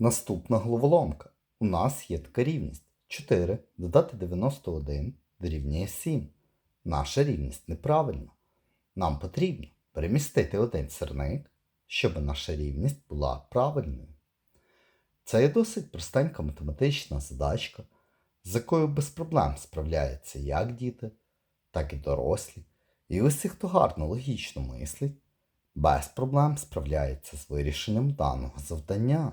Наступна головоломка. У нас є така рівність. 4 додати 91 дорівнює 7. Наша рівність неправильна. Нам потрібно перемістити один сирник, щоб наша рівність була правильною. Це є досить простенька математична задачка, з якою без проблем справляються як діти, так і дорослі. І усі, хто гарно логічно мислить, без проблем справляється з вирішенням даного завдання.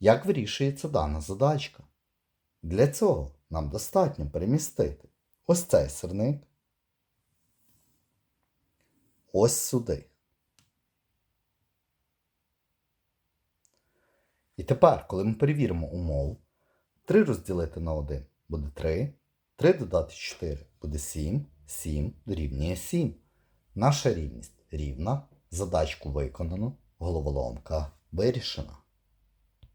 Як вирішується дана задачка? Для цього нам достатньо перемістити ось цей сирник ось сюди. І тепер, коли ми перевіримо умову, 3 розділити на 1 буде 3, 3 додати 4 буде 7, 7 дорівнює 7. Наша рівність рівна, задачку виконано, головоломка вирішена.